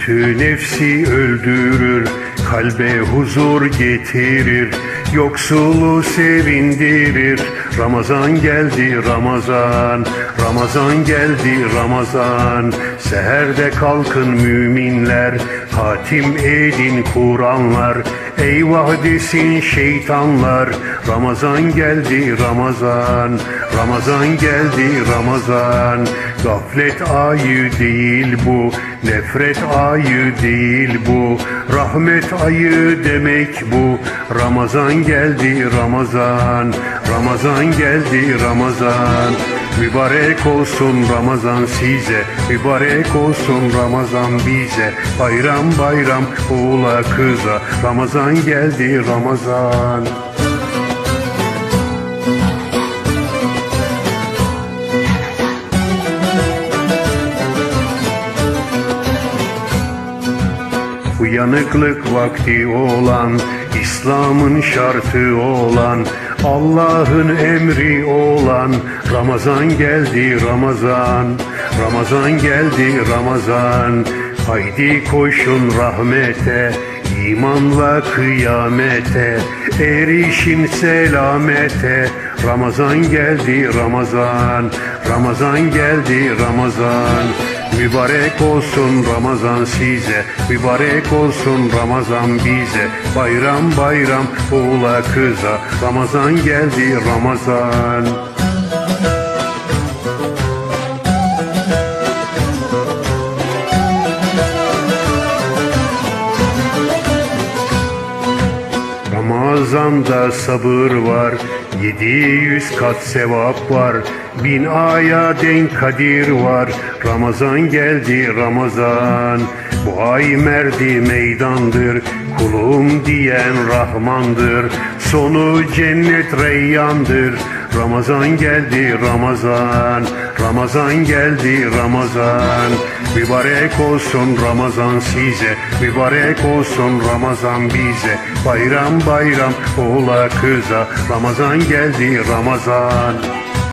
Kötü nefsi öldürür, kalbe huzur getirir, yoksulu sevindirir. Ramazan geldi Ramazan, Ramazan geldi Ramazan. Seherde kalkın müminler, hatim edin Kur'anlar. Eyvah desin şeytanlar, Ramazan geldi Ramazan, Ramazan geldi Ramazan. Gaflet ayı değil bu, nefret ayı değil bu, rahmet ayı demek bu. Ramazan geldi Ramazan, Ramazan geldi Ramazan. Mübarek olsun Ramazan size, mübarek olsun Ramazan bize. Bayram bayram oğula kıza, Ramazan geldi Ramazan. Uyanıklık vakti olan, İslam'ın şartı olan, Allah'ın emri olan, Ramazan geldi Ramazan, Ramazan geldi Ramazan. Haydi koşun rahmete, imanla kıyamete, erişin selamete. Ramazan geldi Ramazan, Ramazan geldi Ramazan. Mübarek olsun Ramazan size, mübarek olsun Ramazan bize. Bayram bayram oğula kıza, Ramazan geldi Ramazan. Ramazanda sabır var, 700 kat sevap var, bin aya denk kadir var. Ramazan geldi Ramazan, bu ay merdi meydandır, kulum diyen Rahmandır, sonu cennet reyyandır. Ramazan geldi Ramazan, Ramazan geldi Ramazan. Mübarek olsun Ramazan size, mübarek olsun Ramazan bize. Bayram bayram oğula kıza, Ramazan geldi Ramazan.